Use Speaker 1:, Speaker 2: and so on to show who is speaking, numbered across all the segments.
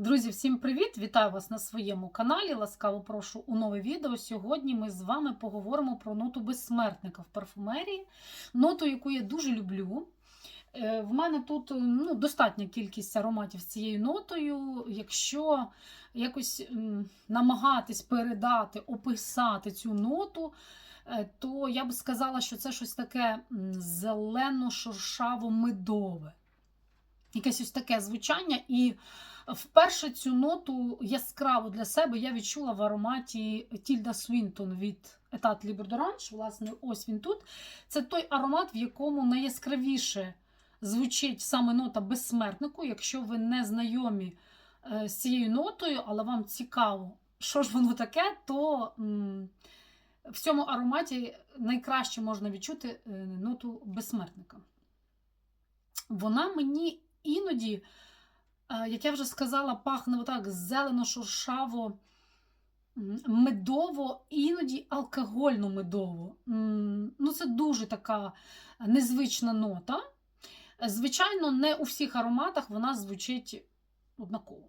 Speaker 1: Друзі, всім привіт! Вітаю вас на своєму каналі. Ласкаво прошу у нове відео. Сьогодні ми з вами поговоримо про ноту безсмертника в парфумерії. Ноту, яку я дуже люблю. Е, В мене тут ну, достатня кількість ароматів з цією нотою. Якщо якось намагатись передати, описати цю ноту, е, то я б сказала, що це щось таке м, зелено-шуршаво-медове. Якесь ось таке звучання. І Вперше цю ноту яскраво для себе я відчула в ароматі Тільда Свінтон від Libre d'Orange. Власне, ось він тут. Це той аромат, в якому найяскравіше звучить саме нота безсмертнику. Якщо ви не знайомі е, з цією нотою, але вам цікаво, що ж воно таке, то в цьому ароматі найкраще можна відчути е, ноту безсмертника. Вона мені іноді. Е, як я вже сказала, пахне отак зелено-шуршаво, медово, іноді алкогольно-медово. Ну, це дуже така незвична нота. Звичайно, не у всіх ароматах вона звучить однаково.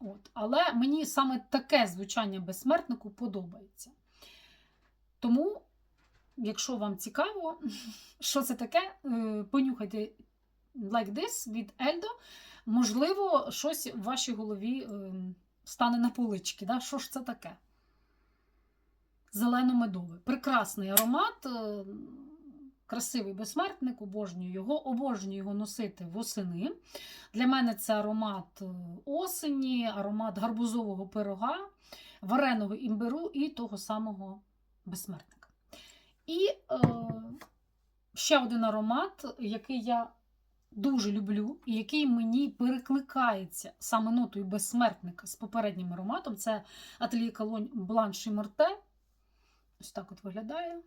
Speaker 1: От. Але мені саме таке звучання безсмертнику подобається. Тому, якщо вам цікаво, що це таке, е, понюхайте Like This від Ельдо. Можливо, щось в вашій голові е, стане на полички. Да? Що ж це таке? Зелено-медовий. Прекрасний аромат, е, красивий безсмертник, обожнюю його, обожнюю його носити восени. Для мене це аромат е, осені, аромат гарбузового пирога, вареного імбиру і того самого безсмертника. І е, ще один аромат, який я дуже люблю, і який мені перекликається саме нотою безсмертника з попереднім ароматом. Це Atelier Cologne Blanche Morte. Ось так от виглядає.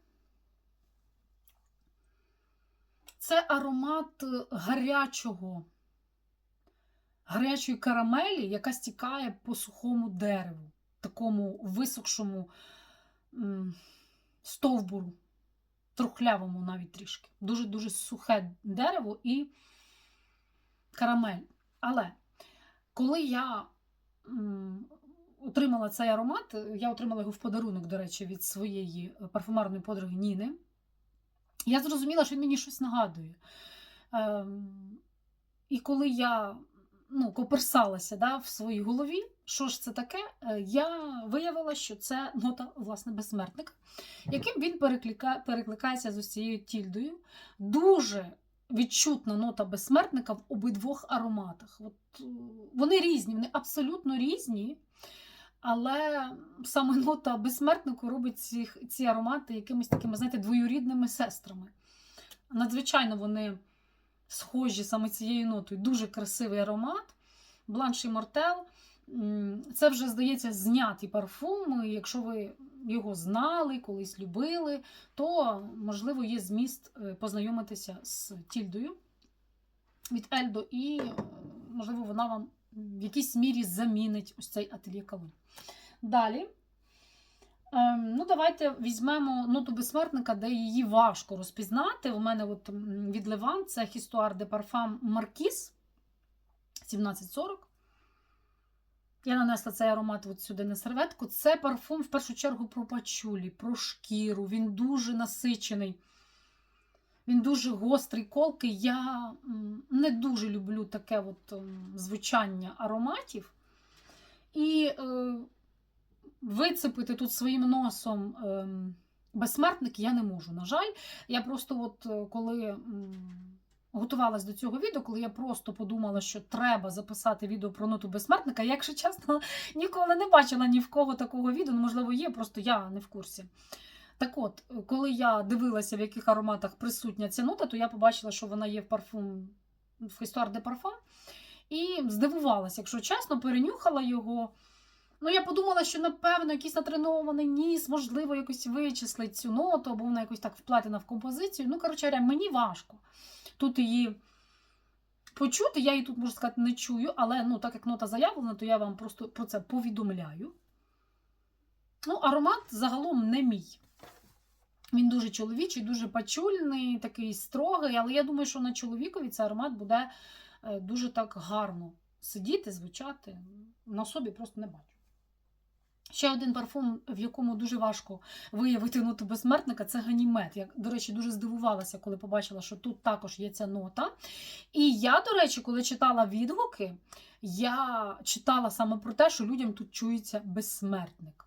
Speaker 1: Це аромат гарячого, гарячої карамелі, яка стікає по сухому дереву, такому висохшому стовбуру, трухлявому навіть трішки. Дуже-дуже сухе дерево і карамель. Але коли я м, отримала цей аромат, я отримала його в подарунок, до речі, від своєї парфумерної подруги Ніни, я зрозуміла, що він мені щось нагадує. Ем, і коли я ну, коперсалася да, в своїй голові, що ж це таке, е, я виявила, що це нота власне безсмертника, яким він переклика... перекликається з ось цією тільдою. Дуже відчутна нота безсмертника в обидвох ароматах. От, е, Вони різні, вони абсолютно різні. Але саме нота безсмертнику робить ці, ці аромати якимись такими, знаєте, двоюрідними сестрами. Надзвичайно вони схожі саме цією нотою. Дуже красивий аромат. Бланш і Мортел. Це вже, здається, знятий парфум. Якщо ви його знали, колись любили, то, можливо, є зміст е, познайомитися з Тільдою від Ельдо, і, е, можливо, вона вам в якійсь мірі замінить ось цей ательє Калон. Далі. Ем, ну, Давайте візьмемо ноту безсмертника, де її важко розпізнати. У мене от від Леван це Histoire de Parfum Marquis 1740. Я нанесла цей аромат от сюди на серветку. Це парфум, в першу чергу, про пачулі, про шкіру. Він дуже насичений, він дуже гострий, колкий. Я не дуже люблю таке от звучання ароматів. І е, вицепити тут своїм носом е, безсмертник я не можу. На жаль, я просто, от е, коли. Готувалась до цього відео, коли я просто подумала, що треба записати відео про ноту безсмертника. Я, якщо чесно, ніколи не бачила ні в кого такого відео, ну, можливо, є, просто я не в курсі. Так от, коли я дивилася, в яких ароматах присутня ця нота, то я побачила, що вона є в парфум в Histoire de Parfum. І здивувалася, якщо чесно, перенюхала його. Ну, я подумала, що, напевно, якийсь натренований ніс, можливо, якось вичислить цю ноту, або вона якось так вплетена в композицію. Ну, коротше, мені важко тут її почути. Я її тут, можу сказати, не чую, але ну, так як нота заявлена, то я вам просто про це повідомляю. Ну, аромат загалом не мій. Він дуже чоловічий, дуже пачульний, такий строгий, але я думаю, що на чоловікові цей аромат буде е, дуже так гарно сидіти, звучати. На собі просто не бачу. Ще один парфум, в якому дуже важко виявити ноту безсмертника, це ганімет. Я, до речі, дуже здивувалася, коли побачила, що тут також є ця нота. І я, до речі, коли читала відгуки, я читала саме про те, що людям тут чується безсмертник.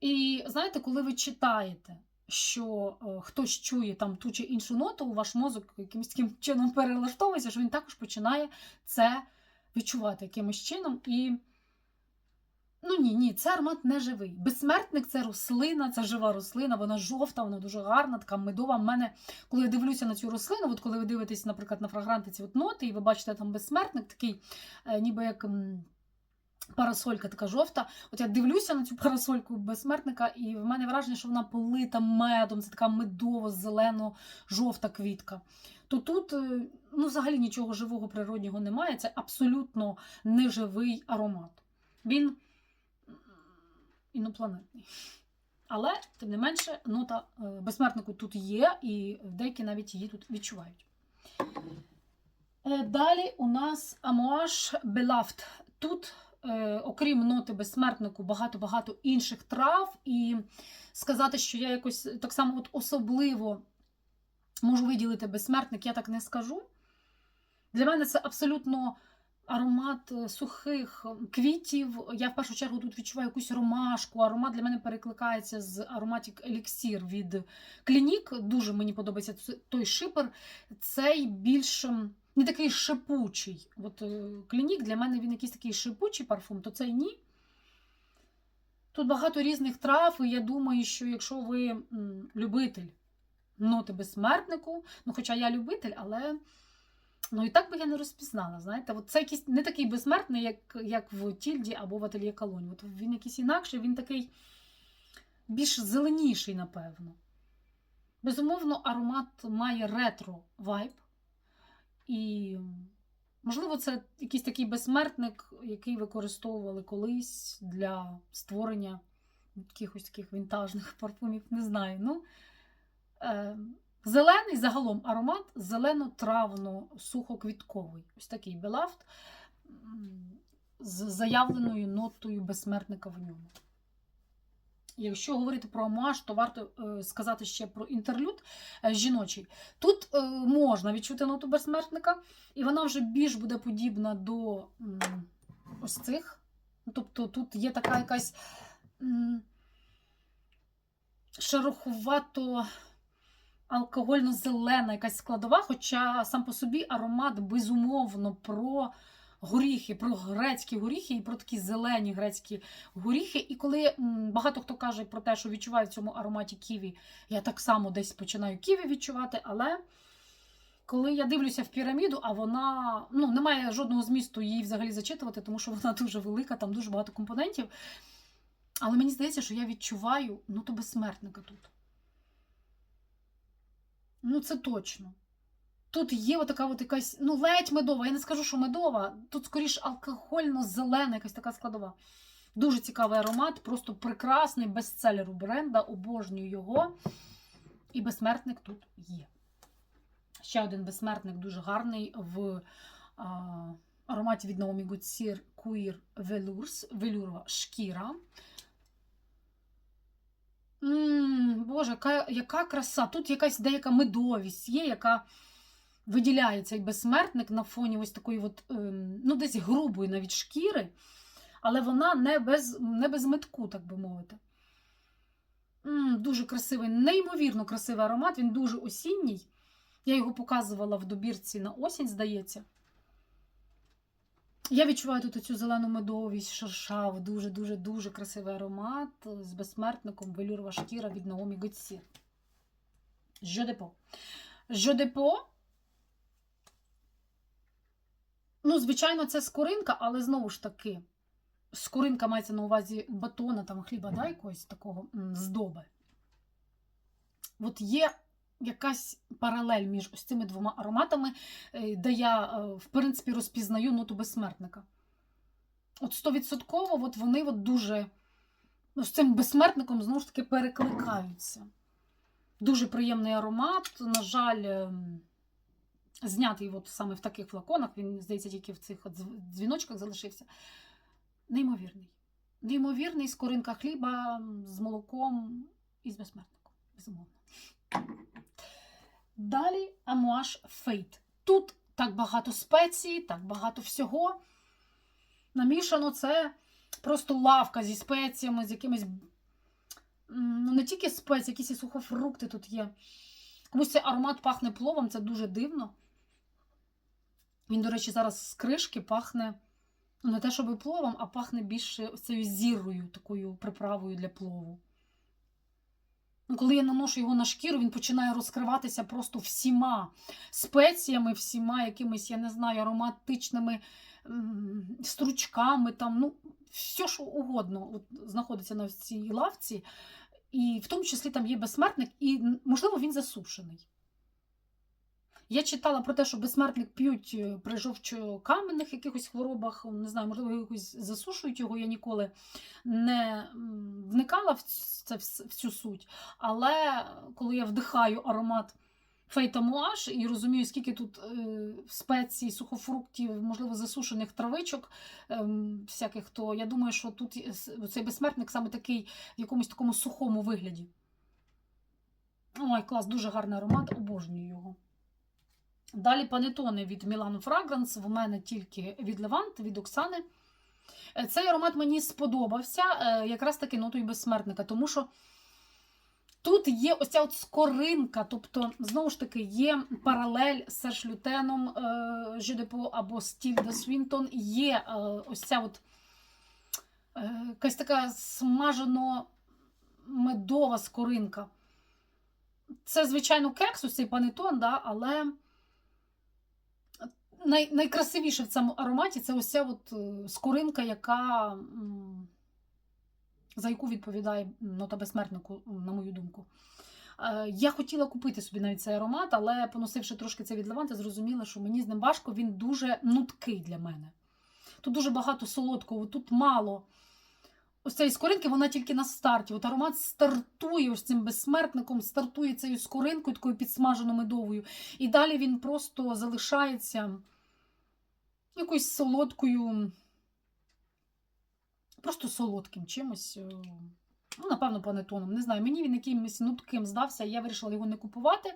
Speaker 1: І знаєте, коли ви читаєте, що е, хтось чує там ту чи іншу ноту, у ваш мозок якимось таким чином перелаштовується, що він також починає це відчувати якимось чином. І ну ні, ні, це аромат не живий. Безсмертник це рослина, це жива рослина, вона жовта, вона дуже гарна, така медова. В мене, коли я дивлюся на цю рослину, от коли ви дивитесь, наприклад, на фрагрантиці от ноти, і ви бачите там безсмертник, такий, е, ніби як. Парасолька така жовта. От я дивлюся на цю парасольку безсмертника, і в мене враження, що вона полита медом, це така медово-зелено-жовта квітка. То тут е, ну, взагалі нічого живого природнього немає. Це абсолютно неживий аромат. Він інопланетний. Але, тим не менше, нота е, безсмертнику тут є, і деякі навіть її тут відчувають. Е, Далі у нас Амуаш Белафт. Тут е, окрім ноти безсмертнику, багато-багато інших трав. І сказати, що я якось так само от особливо можу виділити безсмертник, я так не скажу. Для мене це абсолютно аромат е, сухих квітів. Я в першу чергу тут відчуваю якусь ромашку. Аромат для мене перекликається з ароматик еліксір від Клінік. Дуже мені подобається той шипер. Цей більш не такий шипучий. От е, клінік для мене він якийсь такий шипучий парфум, то цей ні. Тут багато різних трав, і я думаю, що якщо ви любитель ноти безсмертнику, ну хоча я любитель, але ну і так би я не розпізнала. Знаєте, от це якийсь не такий безсмертний, як, як в Тільді або в Ательє Колонь. От він якийсь інакший, він такий більш зеленіший, напевно. Безумовно, аромат має ретро вайб. І, можливо, це якийсь такий безсмертник, який використовували колись для створення якихось таких вінтажних парфумів. Не знаю. Ну, е, зелений загалом аромат зелено-травно-сухоквітковий. Ось такий белафт м, з заявленою нотою безсмертника в ньому. Якщо говорити про амуаж, то варто е, сказати ще про інтерлюд е, жіночий. Тут е, можна відчути ноту безсмертника, і вона вже більш буде подібна до ось цих. Тобто тут є така якась м, шероховато алкогольно-зелена якась складова, хоча сам по собі аромат безумовно про горіхи, про грецькі горіхи і про такі зелені грецькі горіхи. І коли багато хто каже про те, що відчуває в цьому ароматі ківі, я так само десь починаю ківі відчувати, але коли я дивлюся в піраміду, а вона ну, немає жодного змісту її взагалі зачитувати, тому що вона дуже велика, там дуже багато компонентів. Але мені здається, що я відчуваю ну, то безсмертника тут. Ну, це точно. Тут є отака от якась, ну, ледь медова. Я не скажу, що медова. Тут скоріш алкогольно-зелена, якась така складова. Дуже цікавий аромат, просто прекрасний бестселер у бренда, обожнюю його. І безсмертник тут є. Ще один безсмертник дуже гарний в а, ароматі від Naomi Goodsir Queer Velours, велюрова шкіра. М, Боже, яка, яка краса! Тут якась деяка медовість є, яка виділяє цей безсмертник на фоні ось такої, от, ем, ну, десь грубої навіть шкіри, але вона не без, не без метку, так би мовити. М, Дуже красивий, неймовірно красивий аромат, він дуже осінній. Я його показувала в добірці на осінь, здається. Я відчуваю тут цю зелену медовість, шершав, дуже-дуже дуже красивий аромат з безсмертником велюрова шкіра від Наомі Готсір. Жодепо. Жодепо. Ну, звичайно, це скоринка, але знову ж таки, скоринка мається на увазі батона, там хліба, да, якогось такого здоби. От є якась паралель між ось цими двома ароматами, е, де я, е, в принципі, розпізнаю ноту безсмертника. От стовідсотково от вони от дуже ну, з цим безсмертником знову ж таки перекликаються. Дуже приємний аромат. На жаль, ем, знятий от саме в таких флаконах, він, здається, тільки в цих дзвіночках залишився. Неймовірний. Неймовірний скоринка хліба з молоком і з безсмертником. Безумовно. Далі амуаш фейт. Тут так багато спецій, так багато всього. Намішано це просто лавка зі спеціями, з якимись. Ну, не тільки спеції, якісь і сухофрукти тут є. Комусь цей аромат пахне пловом, це дуже дивно. Він, до речі, зараз з кришки пахне ну, не те, щоб пловом, а пахне більше цією зірою, такою приправою для плову. Ну, коли я наношу його на шкіру, він починає розкриватися просто всіма спеціями, всіма якимись, я не знаю, ароматичними стручками, там, ну, все що угодно от, знаходиться на цій лавці. І в тому числі там є безсмертник, і, можливо, він засушений. Я читала про те, що безсмертник п'ють е, при жовчокаменних якихось хворобах, не знаю, можливо, якось засушують його. Я ніколи не вникала в це в в цю суть. Але коли я вдихаю аромат фейта муаш і розумію, скільки тут е, спецій, сухофруктів, можливо, засушених травичок ем, всяких, то я думаю, що тут цей безсмертник саме такий в якомусь такому сухому вигляді. Ой, клас, дуже гарний аромат, обожнюю його. Далі панетони від Milano Fragrance. В мене тільки від Левант, від Оксани. Е, Цей аромат мені сподобався, е, якраз таки нотою безсмертника, тому що тут є ось ця от скоринка, тобто, знову ж таки, є паралель з Серж Лютеном Жидепо або Стільда Свінтон. Є е, ось ця от якась така смажено-медова скоринка. Це, звичайно, кекс, ось цей панетон, да, але най, найкрасивіше в цьому ароматі це ось ця от е, скоринка, яка, за яку відповідає нота безсмертнику, на мою думку. Е, Я хотіла купити собі навіть цей аромат, але поносивши трошки це від Леванти, зрозуміла, що мені з ним важко, він дуже нуткий для мене. Тут дуже багато солодкого, тут мало. Ось цієї скоринки, вона тільки на старті. От аромат стартує ось цим безсмертником, стартує цією скоринкою, такою підсмажено медовою. І далі він просто залишається якоюсь солодкою, просто солодким чимось. е, Ну, напевно, панетоном. Не знаю, мені він якимось нутким здався, я вирішила його не купувати.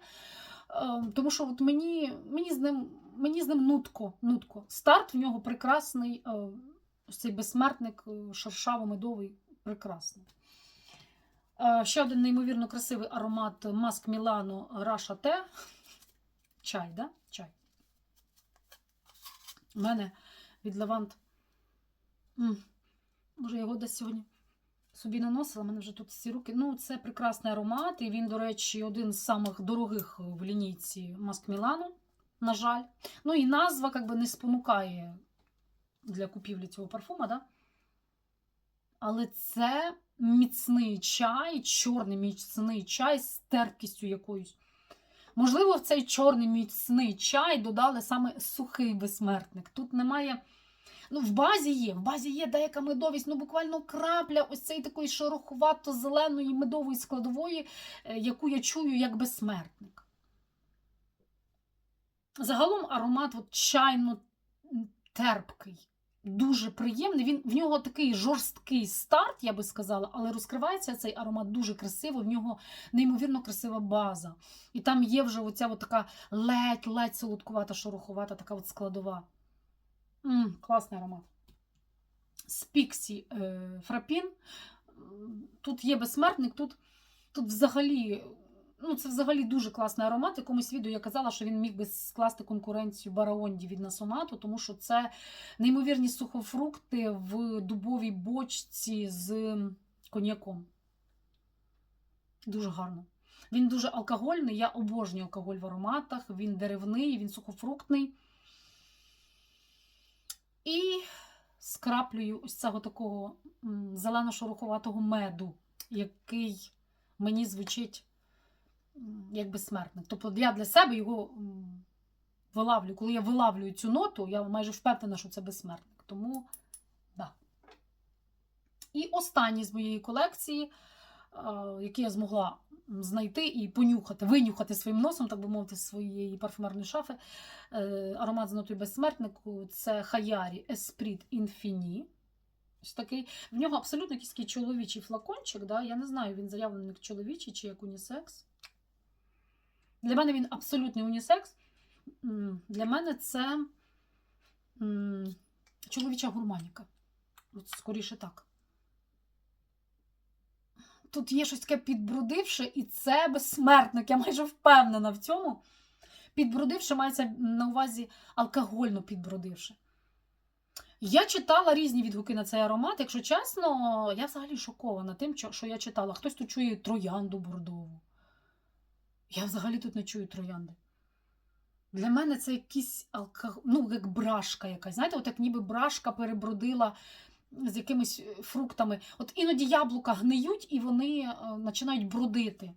Speaker 1: Е, Тому що от мені, мені, з ним, мені з ним нутко, нутко. Старт в нього прекрасний. Е, Ось цей безсмертник е, шершаво-медовий, прекрасний. Е, Ще один неймовірно красивий аромат Маск Мілано Раша Те. Чай, да? Чай. У мене від Левант. Може, я його десь сьогодні собі наносила, у мене вже тут всі руки. Ну, це прекрасний аромат, і він, до речі, один з самих дорогих в лінійці Маск Мілано, на жаль. Ну і назва як би, не спонукає для купівлі цього парфума, да? Але це міцний чай, чорний міцний чай з терпкістю якоюсь. Можливо, в цей чорний міцний чай додали саме сухий безсмертник. Тут немає. Ну, в базі є, в базі є деяка медовість, ну буквально крапля ось цієї такої шероховато-зеленої медової складової, е, яку я чую як безсмертник. Загалом аромат от чайно терпкий, дуже приємний. Він, в нього такий жорсткий старт, я би сказала, але розкривається цей аромат дуже красиво, в нього неймовірно красива база. І там є вже оця така ледь-ледь солодкувата, шороховата, така от складова. М, класний аромат. З Піксі е, Фрапін. Тут є безсмертник, тут, тут взагалі. Ну, це взагалі дуже класний аромат. Якомусь відео я казала, що він міг би скласти конкуренцію Бараонді від Насонату, тому що це неймовірні сухофрукти в дубовій бочці з коньяком. Дуже гарно. Він дуже алкогольний. Я обожнюю алкоголь в ароматах. Він деревний, він сухофруктний. І скраплюю ось цього такого зелено-шороховатого меду, який мені звучить як безсмертник. Тобто я для себе його вилавлю. Коли я вилавлюю цю ноту, я майже впевнена, що це безсмертник. Тому, да. І останній з моєї колекції, е, який я змогла знайти і понюхати, винюхати своїм носом, так би мовити, своєї парфумерної шафи. Е, аромат з нотою безсмертнику це Хаярі Esprit Infini. Ось такий. В нього абсолютно якийсь чоловічий флакончик. Да? Я не знаю, він заявлений як чоловічий чи як унісекс. Для мене він абсолютний унісекс. Для мене це чоловіча гурманіка. От скоріше так. Тут є щось таке підбрудивше, і це безсмертник. Я майже впевнена в цьому. Підбрудивше мається на увазі алкогольно підбрудивше. Я читала різні відгуки на цей аромат. Якщо чесно, я взагалі шокована тим, що- я читала. Хтось тут чує троянду бордову. Я взагалі тут не чую троянди. Для мене це якийсь алкоголь, ну, як брашка якась. Знаєте, от як ніби брашка перебродила з якимись е, фруктами. От іноді яблука гниють і вони е, починають бродити.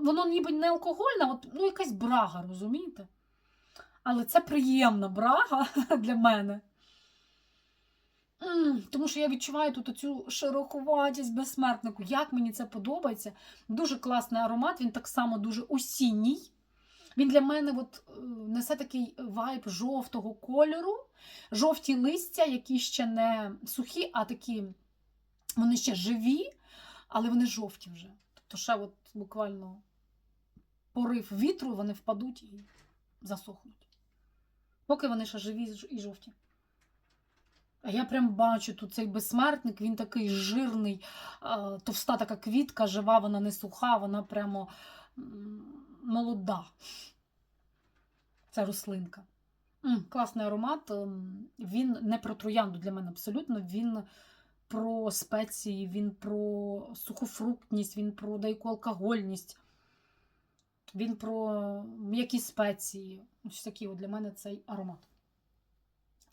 Speaker 1: Воно ніби не алкогольне, от, ну якась брага, розумієте? Але це приємна брага для мене. Тому що я відчуваю тут оцю широкуватість безсмертнику. Як мені це подобається. Дуже класний аромат, він так само дуже осінній. Він для мене от, е, несе такий вайб жовтого кольору, жовті листя, які ще не сухі, а такі вони ще живі, але вони жовті вже. Тобто, ще от буквально порив вітру, вони впадуть і засохнуть. Поки вони ще живі і жовті. А я прям бачу тут цей безсмертник, він такий жирний, товста така квітка, жива, вона не суха, вона прямо молода. Це рослинка. М, класний аромат. ем, Він не про троянду для мене абсолютно. Він про спеції, він про сухофруктність, він про деяку алкогольність, він про м'які спеції. Ось такий от для мене цей аромат.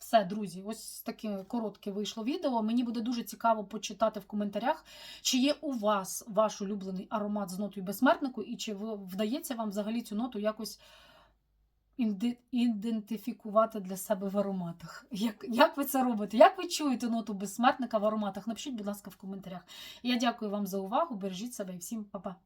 Speaker 1: Все, друзі, ось таке коротке вийшло відео. Мені буде дуже цікаво почитати в коментарях, чи є у вас ваш улюблений аромат з нотою безсмертнику, і чи вдається вам взагалі цю ноту якось ідентифікувати для себе в ароматах. Як, як ви це робите? Як ви чуєте ноту безсмертника в ароматах? Напишіть, будь ласка, в коментарях. Я дякую вам за увагу. Бережіть себе і всім па-па.